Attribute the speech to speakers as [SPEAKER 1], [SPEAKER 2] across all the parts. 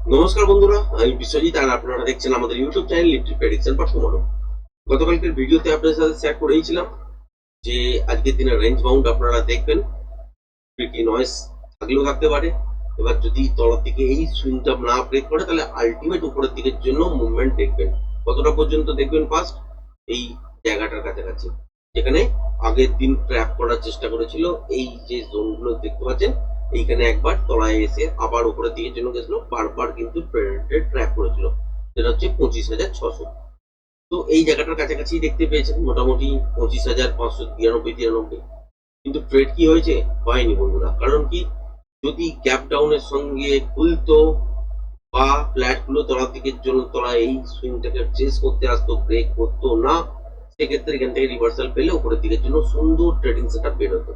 [SPEAKER 1] নমস্কার বন্ধুরা, আমি বিশ্বজিৎ আর আপনারা দেখছেন আমাদের ইউটিউব চ্যানেল লিট্রি প্রেডিকশন বা টুমরো গতকালকের ভিডিওতে আপনাদের সাথে শেয়ার করেইছিলাম যে আজকের দিনে রেঞ্জ বাউন্ড আপনারা দেখবেন কি নয়েস থাকলেও থাকতে পারে। এবার যদি তলার দিকে এই সুইংটা না ব্রেক করে, তাহলে আলটিমেট উপরের দিকের জন্য মুভমেন্ট দেখবেন। কতটা পর্যন্ত দেখবেন ফার্স্ট এই জায়গাটার কাছাকাছি। যেখানে আগের দিন ট্র্যাপ করার চেষ্টা করেছিল, এই যে জোনগুলো দেখতে পাচ্ছেন এইখানে একবার তলায় এসে আবার উপরের দিকের জন্য গেছিল, বারবার কিন্তু ট্র্যাপ করেছিল। যেটা হচ্ছে পঁচিশ হাজার ছশো। তো এই জায়গাটার কাছাকাছি দেখতে পেয়েছেন মোটামুটি পঁচিশ হাজার পাঁচশো তিরানব্বই তিরানব্বই। কিন্তু ট্রেড কি হয়েছে? হয়নি বন্ধুরা। কারণ কি? যদি গ্যাপ ডাউনের সঙ্গে খুলতো বা ফ্ল্যাটগুলো তলার দিকের জন্য তলা এই সুইংটাকে চেস করতে আসতো ব্রেক করতো না, সেক্ষেত্রে এখান থেকে রিভার্সাল পেলে উপরের দিকের জন্য সুন্দর ট্রেডিং সেট বেরোতো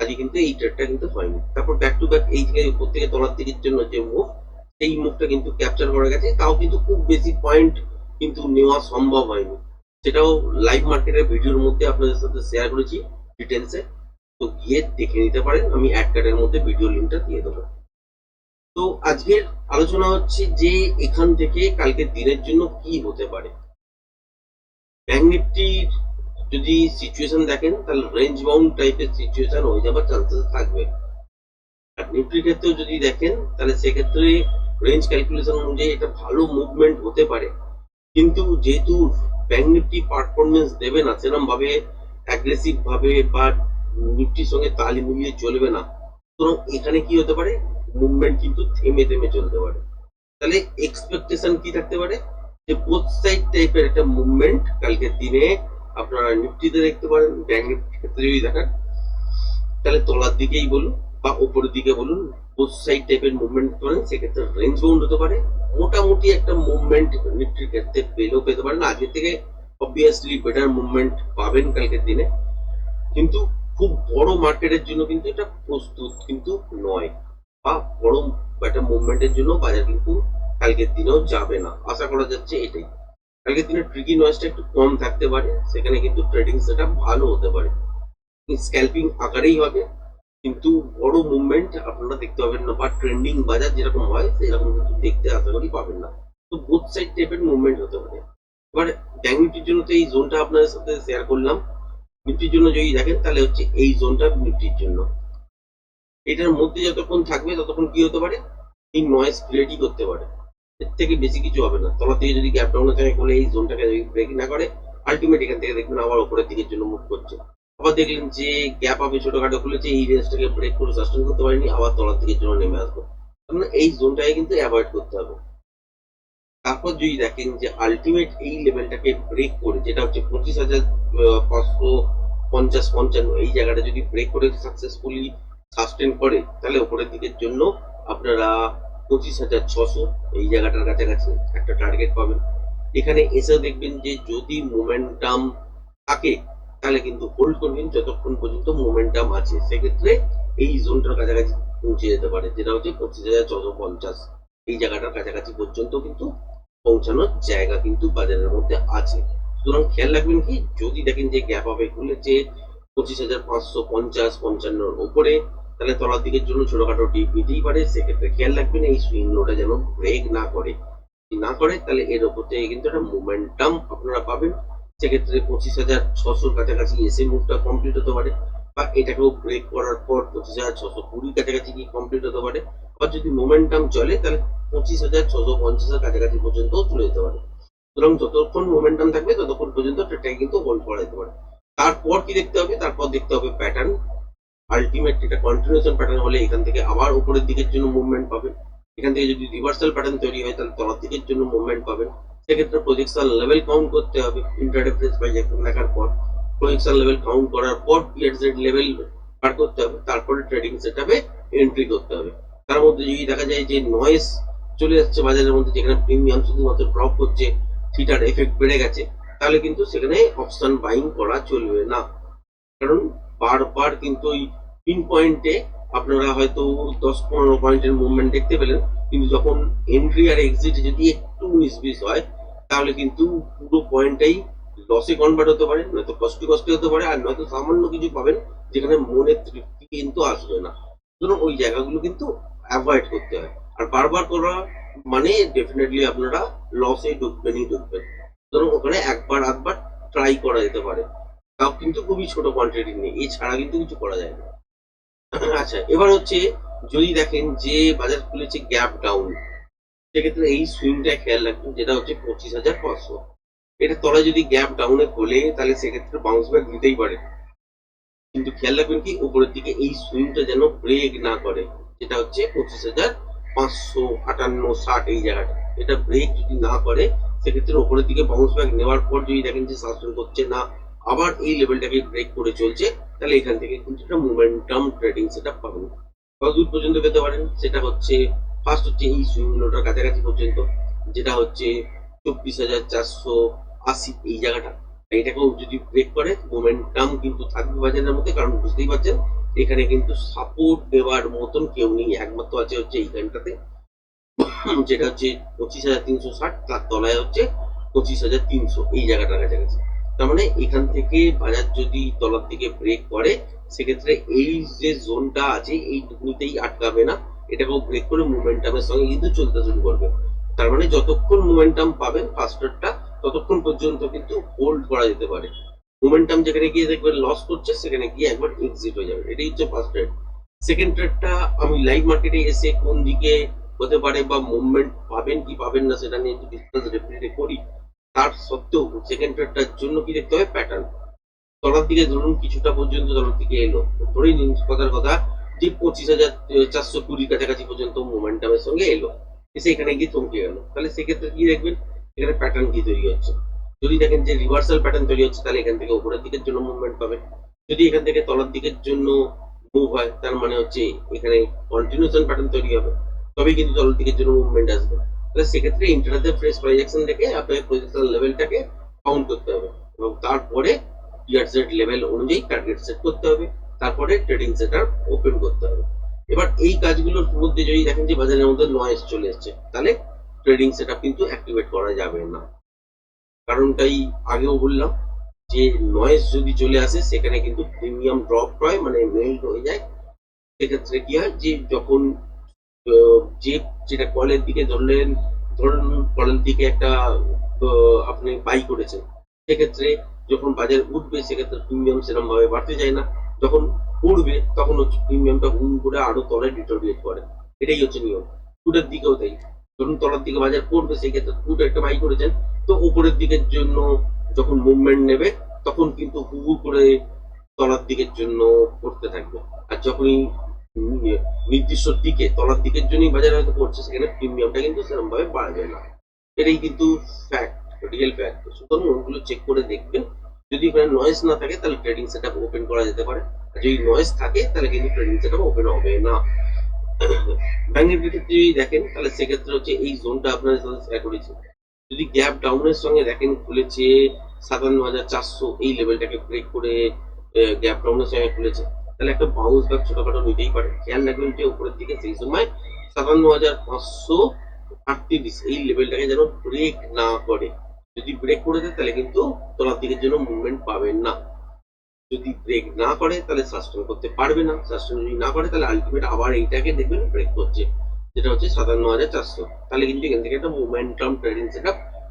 [SPEAKER 1] আজকে কিন্তু এই ট্রেডটা কিন্তু হয়নি। তারপর ব্যাক টু ব্যাক এই জায়গায় উপর থেকে তলার দিকের জন্য যে মুভ সেই মুভটা কিন্তু ক্যাপচার করা গেছে। তাও কিন্তু খুব বেশি পয়েন্ট কিন্তু নেওয়া সম্ভব হয়নি। সেটাও লাইভ মার্কেটের ভিডিওর মধ্যে আপনাদের সাথে শেয়ার করেছি ডিটেলসে তো গিয়ে দেখে নিতে পারেন। আমি অ্যাড কার্ডের মধ্যে ভিডিও লিঙ্কটা দিয়ে দেবো। তো আজকের আলোচনা হচ্ছে যে এখান থেকে কালকের দিনের জন্য কি হতে পারে? ব্যাংক নিফটির যদি সিচুয়েশন দেখেন, তাহলে রেঞ্জ বাউন্ড টাইপের সিচুয়েশন হয়ে যাবার চান্সেস থাকবে। আর নিফটির ক্ষেত্রেও যদি দেখেন, তাহলে সেক্ষেত্রে রেঞ্জ ক্যালকুলেশন অনুযায়ী এটা ভালো মুভমেন্ট হতে পারে। কিন্তু যেহেতু ব্যাংক নিফটি পারফরমেন্স দেবে না সেরকম ভাবে অ্যাগ্রেসিভ ভাবে বা নিফটির সঙ্গে তাল মিলিয়ে চলবে না। সুতরাং এখানে কি হতে পারে? মুভমেন্ট কিন্তু থেমে থেমে চলতে পারে। তাহলে এক্সপেকটেশন কি থাকতে পারে? যে বোথ সাইড টাইপের একটা মুভমেন্ট কালকের দিনে আপনারা নিফটিতে দেখতে পারেন ব্যাংক নিফটির ক্ষেত্রে যদি দেখেন, তাহলে তলার দিকেই বলুন বা উপরের দিকে বলুন বোথ সাইড টাইপের মুভমেন্ট করেন সেক্ষেত্রে রেঞ্জ বাউন্ড হতে পারে। মোটামুটি একটা মুভমেন্ট নিফটির ক্ষেত্রে পেলেও পেতে পারেন। আজকের থেকে অবভিয়াসলি বেটার মুভমেন্ট পাবেন কালকের দিনে। কিন্তু খুব বড় মার্কেটের জন্য কিন্তু এটা প্রস্তুত কিন্তু নয়। বা বড় একটা মুভমেন্টের জন্য বাজার কিন্তু কালকের দিনেও যাবে না। আশা করা যাচ্ছে এটাই। কালকের দিনে ট্রিকি নয়েজটা একটু কম থাকতে পারে, সেখানে কিন্তু ট্রেডিং সেটা ভালো হতে পারে। স্ক্যাল্পিং আকারেই হবে, কিন্তু বড় মুভমেন্ট আপনারা দেখতে পাবেন না, বা ট্রেন্ডিং বাজার যেরকম হয়, সেরকম কিন্তু দেখতে আশা করি পাবেন না। তো বোথ সাইড টাইপের মুভমেন্ট হতে পারে। এবার ব্যাংক নিফটির জন্য তো এই জোনটা আপনাদের সাথে শেয়ার করলাম। নিফটির জন্য যদি দেখেন, তাহলে হচ্ছে এই জোনটা নিফটির জন্য। এটার মধ্যে যতক্ষণ থাকবে, ততক্ষণ কি হতে পারে? এই নয়েজ ক্রিয়েটই করতে পারে। এর থেকে বেশি কিছু হবে না। তলা থেকে যদি গ্যাপ ডাউনে থাকে করলে এই জোনটাকে যদি ব্রেক না করে আলটিমেট এখান থেকে দেখবেন আবার উপরের দিকের জন্য মুভ করছে। আবার দেখলেন যে গ্যাপ হবে ছোটখাটো খুলেছে, এই রেঞ্জটাকে ব্রেক করে সাস্টেন করতে পারেনি, আবার তলার দিকের জন্য নেমে আসব মানে এই জোনটাকে কিন্তু অ্যাভয়েড করতে হবে। তারপর যদি দেখেন যে আলটিমেট এই লেভেলটাকে ব্রেক করে, যেটা হচ্ছে পঁচিশ হাজার পাঁচশো পঞ্চাশ, পঞ্চান্ন, এই জায়গাটা যদি ব্রেক করে সাকসেসফুলি সাস্টেন করে, তাহলে উপরের দিকের জন্য আপনারা পঁচিশ হাজার ছশো এই জায়গাটার কাছাকাছি একটা টার্গেট পাবেন। এখানে এসেও দেখবেন যে যদি মোমেন্টাম থাকে, তাহলে কিন্তু হোল্ড করবেন যতক্ষণ পর্যন্ত মোমেন্টাম আছে। সেক্ষেত্রে এই জোনটার কাছাকাছি পৌঁছে যেতে পারে, যেটা হচ্ছে পঁচিশ হাজার ছশো পঞ্চাশ। এই জায়গাটার কাছাকাছি পর্যন্ত কিন্তু পৌঁছানোর জায়গা কিন্তু বাজারের মধ্যে আছে। সুতরাং খেয়াল রাখবেন কি, যদি দেখেন যে গ্যাপ হবে খুলেছে পঁচিশ হাজার পাঁচশো পঞ্চাশ, পঞ্চান্নর উপরে তাহলে তলার দিকের জন্য ছোটখাটো ডিপ নিতেই পারে। সেক্ষেত্রে খেয়াল রাখবেন, এই সুইং লোটা যেন ব্রেক না করে। না করে, তাহলে এর ওপর থেকে কিন্তু একটা মোমেন্টাম আপনারা পাবেন। সেক্ষেত্রে পঁচিশ হাজার ছশোর কাছাকাছি এসে মুভটা কমপ্লিট হতে পারে বা এটাকেও ব্রেক করার পর পঁচিশ হাজার ছশো কুড়ির কাছাকাছি কি কমপ্লিট হতে পারে। আবার যদি মোমেন্টাম চলে, তাহলে পঁচিশ হাজার ছশো পঞ্চাশের কাছাকাছি পর্যন্ত চলে যেতে পারে। সুতরাং যতক্ষণ মোমেন্টাম থাকবে, ততক্ষণ পর্যন্ত ট্রেডটাকে কিন্তু হোল্ড করা যেতে পারে। তারপর কি দেখতে হবে? তারপর দেখতে হবে প্যাটার্ন আলটিমেট এটা কন্টিনিউশন প্যাটার্ন হলে এখান থেকে আবার উপরের দিকের জন্য মুভমেন্ট পাবেন। এখান থেকে যদি রিভার্সাল প্যাটার্ন তৈরি হয়, তাহলে তলার দিকের জন্য মুভমেন্ট পাবেন। সেক্ষেত্রে প্রজেকশন লেভেল কাউন্ট করতে হবে ইন্টারডে বাই দেখার পর। প্রজেকশন লেভেল কাউন্ট করার পর পিএসজেড লেভেল পার করতে হবে, তারপরে ট্রেডিং সেটআপে এন্ট্রি করতে হবে। তার মধ্যে যদি দেখা যায় যে নয়েস চলে যাচ্ছে বাজারের মধ্যে, যেখানে প্রিমিয়াম শুধুমাত্র ড্রপ হচ্ছে থিটার এফেক্ট বেড়ে গেছে, তাহলে কিন্তু সেখানে অপশন বাইং করা চলবে না। কারণ বারবার কিন্তু ওই পিন পয়েন্টে আপনারা হয়তো দশ পনেরো পয়েন্টের মুভমেন্ট দেখতে পেলেন, কিন্তু যখন এন্ট্রি আর এক্সিট যদি একটু উনিশ বিশ হয়, তাহলে কিন্তু পুরো পয়েন্টটাই লসে কনভার্ট হতে পারে, নয়তো কষ্টে কষ্টে হতে পারে, আর নয়তো সামান্য কিছু পাবেন যেখানে মনের তৃপ্তি কিন্তু আসবে না। সুতরাং ওই জায়গাগুলো কিন্তু অ্যাভয়েড করতে হয়। আর বারবার করা মানে ডেফিনেটলি আপনারা লসে ঢুকবেনই ঢুকবেন সুতরাং ওখানে একবার আধবার ট্রাই করা যেতে পারে। তাও কিন্তু খুবই ছোট কোয়ান্টিটি নেই এছাড়া কিন্তু কিছু করা যায় না। আচ্ছা এবার হচ্ছে যদি দেখেন যে বাজার খুলেছে গ্যাপ ডাউন সেক্ষেত্রে এই সুইংটা খেয়াল রাখবেন, যেটা হচ্ছে পঁচিশ হাজার পাঁচশো। এটা তলায় যদি গ্যাপ ডাউনে খোলে, তাহলে সেক্ষেত্রে বাউন্স ব্যাক দিতেই পারে। কিন্তু খেয়াল রাখবেন কি, উপরের দিকে এই সুইংটা যেন ব্রেক না করে, যেটা হচ্ছে পঁচিশ হাজার পাঁচশো আটান্ন ষাট এই জায়গাটা। এটা ব্রেক যদি না করে, সেক্ষেত্রে উপরের দিকে বাউন্স ব্যাক নেওয়ার পর যদি দেখেন যে সাসপেন্ড করছে না, আবার এই লেভেলটাকে ব্রেক করে চলছে তাহলে এখান থেকে কিন্তু একটা মোমেন্টাম ট্রেডিং সেটা পাবেন কতদূর পর্যন্ত পেতে পারেন? সেটা হচ্ছে ফার্স্ট হচ্ছে এই লোটার কাছাকাছি পর্যন্ত, যেটা হচ্ছে চব্বিশ হাজার চারশো আশি এই জায়গাটা। এটাকেও যদি ব্রেক করে মোমেন্টাম কিন্তু থাকবে বাজারের মধ্যে, কারণ বুঝতেই পারছেন, এখানে কিন্তু সাপোর্ট দেওয়ার মতন কেউ নেই। একমাত্র আছে হচ্ছে এইখানটাতে। যেটা হচ্ছে পঁচিশ হাজার তিনশো ষাট, তার তলায় হচ্ছে পঁচিশ হাজার তিনশো এই জায়গাটার কাছাকাছি। তার মানে এখান থেকে বাজার যদি তলার দিকে ব্রেক করে, সেক্ষেত্রে এই যে জোনটা আছে এই টুকুতেই আটকাবে না। এটাকেও ব্রেক করে মোমেন্টামের সঙ্গে কিন্তু চলতে শুরু করবে। তার মানে যতক্ষণ মোমেন্টাম পাবেন ফার্স্টারটা ততক্ষণ পর্যন্ত কিন্তু হোল্ড করা যেতে পারে। মোমেন্টাম যেখানে গিয়ে দেখবেন লস করছে, সেখানে গিয়ে একবার এক্সিট হয়ে যাবে। এটাই হচ্ছে ফার্স্ট ট্রেড সেকেন্ড ট্রেডটা আমি লাইভ মার্কেটে এসে কোন দিকে হতে পারে বা মুভমেন্ট পাবেন কি পাবেন না, সেটা নিয়ে ডিসকাস ডেফিনেটলি করি। তার সত্ত্বেও সেকেন্ড ট্রেডটার জন্য কি দেখতে হবে? প্যাটার্ন তলার দিকে ধরুন, কিছুটা পর্যন্ত তলার দিকে এলো। ধরেই নিন, কথার কথা যে পঁচিশ হাজার চারশো কুড়ির কাছাকাছি পর্যন্ত মোমেন্টামের সঙ্গে এলো। এসে এখানে গিয়ে চমকে গেল। তাহলে সেক্ষেত্রে কি দেখবেন? এখানে প্যাটার্ন কি তৈরি হচ্ছে? যদি দেখেন যে রিভার্সাল প্যাটার্ন তৈরি হচ্ছে, তাহলে এখান থেকে উপরের দিকের জন্য মুভমেন্ট পাবেন যদি এখান থেকে তলার দিকের জন্য মুভ হয়, তার মানে হচ্ছে এখানে কন্টিনিউশন প্যাটার্ন তৈরি হবে। তবেই কিন্তু তলার দিকের জন্য মুভমেন্ট আসবে। তাহলে সেক্ষেত্রে ইন্টারনেটে ফ্রেশ প্রজেকশন দেখে আপনাকে প্রজেকশন লেভেলটাকে কাউন্ট করতে হবে এবং তারপরে ইয়ার সেট লেভেল অনুযায়ী টার্গেট সেট করতে হবে। তারপরে ট্রেডিং সেটার ওপেন করতে হবে। এবার এই কাজগুলোর মধ্যে যদি দেখেন যে বাজারের মধ্যে নয়েস চলে এসছে, তাহলে ট্রেডিং সেটআপ কিন্তু অ্যাক্টিভেট করা যাবে না। কারণটাই আগেও বললাম যে নয়েজ যদি চলে আসে, সেখানে কিন্তু প্রিমিয়াম ড্রপ হয় মানে মেল্ট হয়ে যায়। সেক্ষেত্রে কি হয় যে যখন যে যেটা কলের দিকে ধরলেন, ধরুন কলের দিকে একটা আপনি বাই করেছেন। সেক্ষেত্রে যখন বাজার উঠবে, সেক্ষেত্রে প্রিমিয়াম সেরকম ভাবে বাড়তে যায় না। যখন উঠবে তখন হচ্ছে প্রিমিয়ামটা হুম করে আরও তলায় ডিটোরিয়েট করে। এটাই হচ্ছে নিয়ম। ফুটের দিকেও তাই। ধরুন তলার দিকে বাজার পড়বে সেক্ষেত্রে ফুট একটা বাই করেছেন। তো উপরের দিকের জন্য যখন মুভমেন্ট নেবে, তখন কিন্তু হু হু করে তলার দিকের জন্য পড়তে থাকবে। আর যখনই নির্দিষ্ট দিকে, তলার দিকের জন্যই বাজার হয়তো পড়ছে সেখানে প্রিমিয়ামটা কিন্তু সেরকম ভাবে বাড়বে না। এটাই কিন্তু ফ্যাক্ট রিয়েল ফ্যাক্ট সুতরাং ওগুলো চেক করে দেখবেন। যদি এখানে নয়েজ না থাকে, তাহলে ট্রেডিং সেটআপ ওপেন করা যেতে পারে। আর যদি নয়েজ থাকে, তাহলে কিন্তু ট্রেডিং সেটআপ ওপেন হবে না। ব্যাংক নিফটিতে যদি দেখেন, তাহলে সেক্ষেত্রে হচ্ছে এই জোনটা আপনাদের সাথে শেয়ার করেছি। যদি গ্যাপ ডাউনের সঙ্গে দেখেন, খুলেছে সাতান্ন হাজার চারশো, এই লেভেলটাকে ব্রেক করে গ্যাপ ডাউনের সঙ্গে খুলেছে। তাহলে একটা বাউন্স ব্যাক ছোটখাটো নিতেই পারে খেয়াল রাখবেন যে উপরের দিকে সেই সময় সাতান্ন হাজার পাঁচশো আটত্রিশ এই লেভেলটাকে যেন ব্রেক না করে। যদি ব্রেক করে দেয়, তাহলে কিন্তু তলার দিকের জন্য মুভমেন্ট পাবেন না। যদি ব্রেক না করে, তাহলে সাস্টেন করতে পারবে না। সাস্টেন যদি না করে, তাহলে আলটিমেট আবার এইটাকে দেখবেন ব্রেক করছে, যেটা হচ্ছে সাতান্ন হাজার চারশো। তাহলে কিন্তু এখান থেকে একটা মোমেন্টাম ট্রেডিং সেট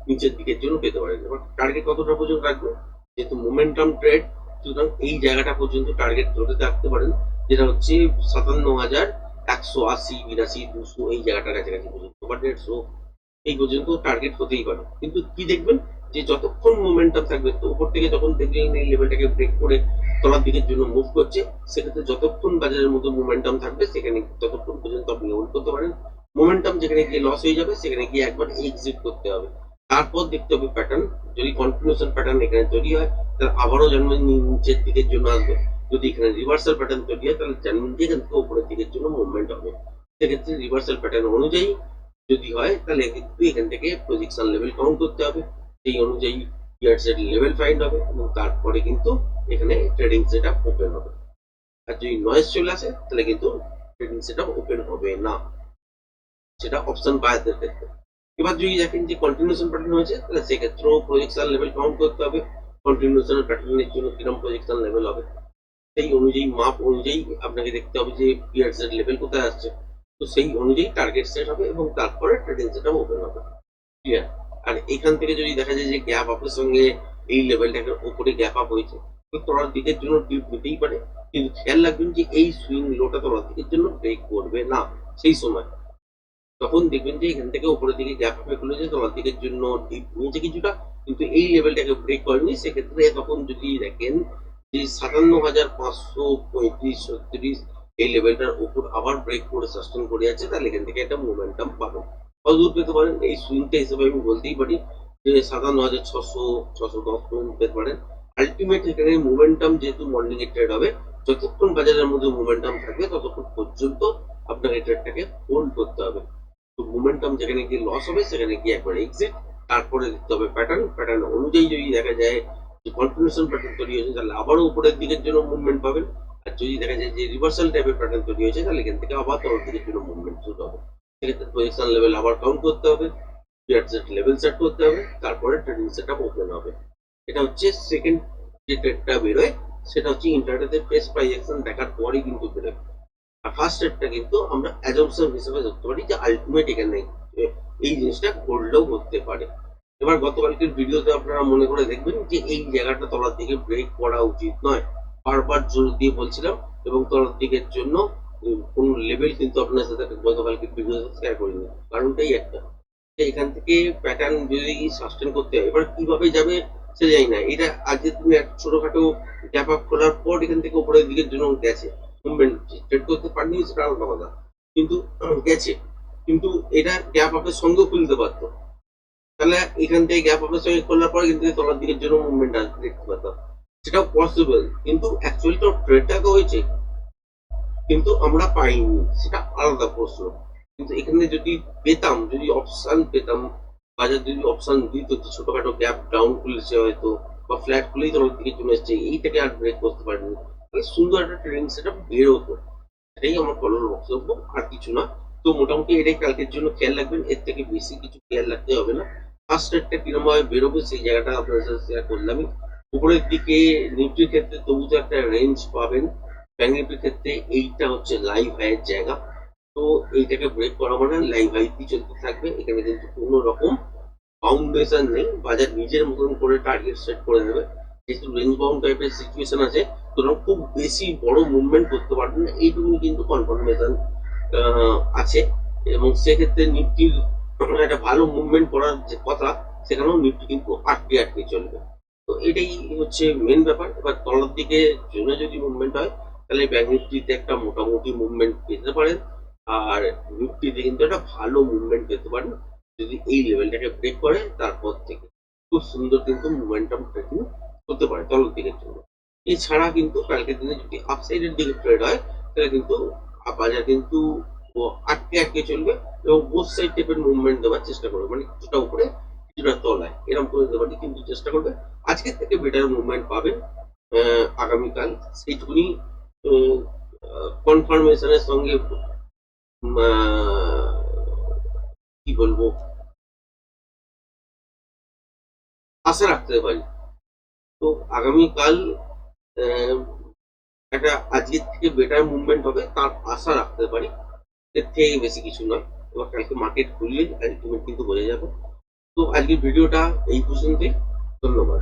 [SPEAKER 1] নিচের দিকের জন্য পেতে পারেন। এবার টার্গেট কতটা পর্যন্ত রাখবেন যেহেতু মোমেন্টাম ট্রেড সুতরাং এই জায়গাটা পর্যন্ত টার্গেট ধরে রাখতে পারেন, যেটা হচ্ছে সাতান্ন হাজার একশো আশি, বিরাশি, দুশো, এই জায়গাটার কাছাকাছি পর্যন্ত, বা দেড়শো, এই পর্যন্ত টার্গেট হতেই পারে। কিন্তু কি দেখবেন? যে যতক্ষণ মোমেন্টাম থাকবে, তো উপর থেকে যখন দেখলেন এই লেভেলটাকে ব্রেক করে তলার দিকের জন্য মুভ করছে, সেক্ষেত্রে যতক্ষণ বাজারের মতো মোমেন্টাম থাকবে, সেখানে ততক্ষণ পর্যন্ত আপনি হোল্ড করতে পারেন। মোমেন্টাম যেখানে গিয়ে লস হয়ে যাবে, সেখানে গিয়ে একবার এক্সিট করতে হবে। তারপর দেখতে হবে প্যাটার্ন যদি কন্টিনিউশন প্যাটার্ন এখানে তৈরি হয়, তাহলে আবারও জন্ম নিচের দিকের জন্য আসবে। যদি এখানে রিভার্সাল প্যাটার্ন তৈরি হয়, তাহলে যে এখান থেকে উপরের দিকের জন্য মুভমেন্ট হবে। সেক্ষেত্রে রিভার্সাল প্যাটার্ন অনুযায়ী যদি হয়, তাহলে কিন্তু এখান থেকে প্রজেকশন লেভেল কাউন্ট করতে হবে। সেই অনুযায়ী ইয়ার সেট লেভেল ফাইন্ড হবে এবং তারপরে কিন্তু এখানে ট্রেডিং সেট আপ ওপেন হবে। আর যদি নয়েজ চলে আসে, তাহলে কিন্তু ট্রেডিং সেট আপ ওপেন হবে না। সেটা অপশন বায়ারদের ক্ষেত্রে। এবার যদি দেখেন যে কন্টিনিউশন প্যাটার্ন হয়েছে, তাহলে সেক্ষেত্রেও প্রজেকশন লেভেল কাউন্ট করতে হবে। কন্টিনিউশন প্যাটার্নের জন্য কীরকম প্রজেকশন লেভেল হবে? সেই অনুযায়ী মাপ অনুযায়ী আপনাকে দেখতে হবে যে পিয়ার সেট লেভেল কোথায় আসছে। তো সেই অনুযায়ী টার্গেট সেট হবে এবং তারপরে ট্রেডিং সেটআপ ওপেন হবে। ক্লিয়ার আর এখান থেকে যদি দেখা যায় যে গ্যাপ আপের সঙ্গে এই লেভেলটাকে উপরে গ্যাপ আপ হয়েছে, তো তলার দিকের জন্য ডিপ নিতেই পারে। কিন্তু খেয়াল রাখবেন যে এই সুইং লোটা তলার দিকের জন্য ব্রেক করবে না। সেই সময় তখন দেখবেন যে এখান থেকে উপরের দিকে গ্যাপ আপে খুলেছে তলার দিকের জন্য ডিপ নিয়েছে কিছুটা, কিন্তু এই লেভেলটাকে ব্রেক করেনি। সেক্ষেত্রে তখন যদি দেখেন যে সাতান্ন হাজার পাঁচশো পঁয়ত্রিশ, ছত্রিশ এই লেভেলটার উপর আবার ব্রেক করে সাস্টেন করে আছে তাহলে এখান থেকে একটা মোমেন্টাম পাবেন। কতদূর পেতে পারেন এই সুইংটা হিসেবে আমি বলতেই পারি যে সাতান্ন হাজার ছশো ছশো দশ পর্যন্ত পেতে পারেন আলটিমেট এখানে মোমেন্টাম যেহেতু মর্নিং এ ট্রেড হবে, যতক্ষণ বাজারের মধ্যে মোমেন্টাম থাকবে, ততক্ষণ পর্যন্ত আপনার এই ট্রেডটাকে হোল্ড করতে হবে। তো মোমেন্টাম যেখানে গিয়ে লস হবে, সেখানে গিয়ে একবার এক্সিট তারপরে দেখতে হবে প্যাটার্ন প্যাটার্ন অনুযায়ী যদি দেখা যায় যে কন্টিনিউশন প্যাটার্ন তৈরি হয়েছে, তাহলে আবারও উপরের দিকের জন্য মুভমেন্ট পাবেন। আর যদি দেখা যায় যে রিভার্সাল টাইপের প্যাটার্ন তৈরি হয়েছে, তাহলে এখান থেকে আবার তলার দিকের জন্য মুভমেন্ট শুরু হবে। সেক্ষেত্রে পজিশন লেভেল আবার কাউন্ট করতে হবে সেট লেভেল সেট করতে হবে, তারপরে ট্রেডিং সেট আপ ওপেন হবে। এটা হচ্ছে সেকেন্ড যে ট্রেডটা বেরোয়, সেটা হচ্ছে ইন্টারনেটে প্রেস প্রাইস দেখার পরেই কিন্তু বেরোয়। ফার্স্ট ট্রেডটা কিন্তু আমরা অ্যাজম্পশন হিসেবে ধরতে পারি যে আলটিমেট এখানে এই জিনিসটা ঘটলেও করতে পারে। এবার গতকালকের ভিডিওতে আপনারা মনে করে দেখবেন যে এই জায়গাটা তলার দিকে ব্রেক করা উচিত নয়। বারবার জোর দিয়ে বলছিলাম এবং তলার দিকের জন্য কোন লেভেল কিন্তু আপনার সাথে গতকালকে ভিডিওতে শেয়ার করিনি। কারণটাই একটা। এখান থেকে প্যাটার্ন যদি সাস্টেন করতে হয়, এবার কীভাবে যাবে সে জানি না। এটা আজকে তুমি এক ছোটখাটো গ্যাপ আপ করার পর এখান থেকে উপরের দিকের জন্য গেছে। ট্রেড করতে পারেনি, সেটা আলাদা কথা। কিন্তু, গেছে। কিন্তু এটা গ্যাপ আপের সঙ্গেও খুলতে পারতো। তাহলে এখান থেকে গ্যাপ আপের সঙ্গে খোলার পর কিন্তু তলার দিকের জন্য মুভমেন্ট দেখতে পারতাম। সেটাও পসিবল কিন্তু অ্যাকচুয়ালি তো ট্রেডটা তো হয়েছে। কিন্তু আমরা পাইনি। সেটা আলাদা প্রশ্ন। কিন্তু এখানে যদি পেতাম, যদি অপশন পেতাম বাজার যদি অপশন দিত, যে ছোটখাটো গ্যাপ ডাউন খুলেছে হয়তো, বা ফ্ল্যাট খুলেই তলার দিকে চলে এসছে এইটাকে আর ব্রেক করতে পারেনি। সুন্দর একটা ট্রেডিং সেটা বেরোতো। এটাই আমার কলর বক্তব্য, আর কিছু না। তো মোটামুটি এটাই কালকের জন্য খেয়াল রাখবেন, এর থেকে বেশি কিছু খেয়াল রাখতে হবে না। ফার্স্ট রেটটা কীরকম ভাবে বেরোবে সেই জায়গাটা আপনার সাথে শেয়ার করলামই। উপরের দিকে নিফটির ক্ষেত্রে তবু তো একটা রেঞ্জ পাবেন। ব্যাংক নিফটির ক্ষেত্রে এইটা হচ্ছে লাইভ হাইয়ের জায়গা। তো এইটাকে ব্রেক করা মানে লাইভ হাইতেই চলতে থাকবে। এখানে কিন্তু কোনো রকম ফাউন্ডেশন নেই। বাজার নিজের মতন করে টার্গেট সেট করে দেবে। যেহেতু রেঞ্জ বাউন্ড টাইপের সিচুয়েশন আছে সুতরাং খুব বেশি বড় মুভমেন্ট করতে পারবেন না। এইটুকু কিন্তু কনফার্মেশন আছে। এবং সেক্ষেত্রে নিফটির একটা ভালো মুভমেন্ট করার যে কথা, সেখানেও নিফটি কিন্তু আটকে আটকে চলবে। তো এটাই হচ্ছে মেন ব্যাপার। এবার তলার দিকে জন্য যদি মুভমেন্ট হয়, তাহলে ব্যাংক নিফটিতে একটা মোটামুটি মুভমেন্ট পেতে পারেন। আর নিফটিতে কিন্তু একটা ভালো মুভমেন্ট পেতে পারেন, যদি এই লেভেলটাকে ব্রেক করে, তারপর থেকে। খুব সুন্দর কিন্তু মোমেন্টাম ট্রেডিং হতে পারে তলার দিকের জন্য এছাড়া কিন্তু কালকের দিনে যদি আপসাইডের দিকে ট্রেড হয়, তাহলে কিন্তু বাজার কিন্তু আটকে আটকে চলবে এবং বোথ সাইড টাইপের মুভমেন্ট দেওয়ার চেষ্টা করবে। মানে কিছুটা উপরে, কিছুটা তলায়। এরকম করে দেওয়ারই কিন্তু চেষ্টা করবে। আজকের থেকে বেটার মুভমেন্ট পাবেন আগামীকাল। সেইটুকুনি কনফার্মেশনের সঙ্গে কি বলব? আশা রাখতে পারি। তো আগামীকাল একটা আজকের থেকে বেটার মুভমেন্ট হবে, তার আশা রাখতে পারি। এর থেকে বেশি কিছু নয়। এবার কালকে মার্কেট খুললে আলটিমেট কিন্তু বোঝা যাবে। তো আজকের ভিডিওটা এই পর্যন্তই। ধন্যবাদ।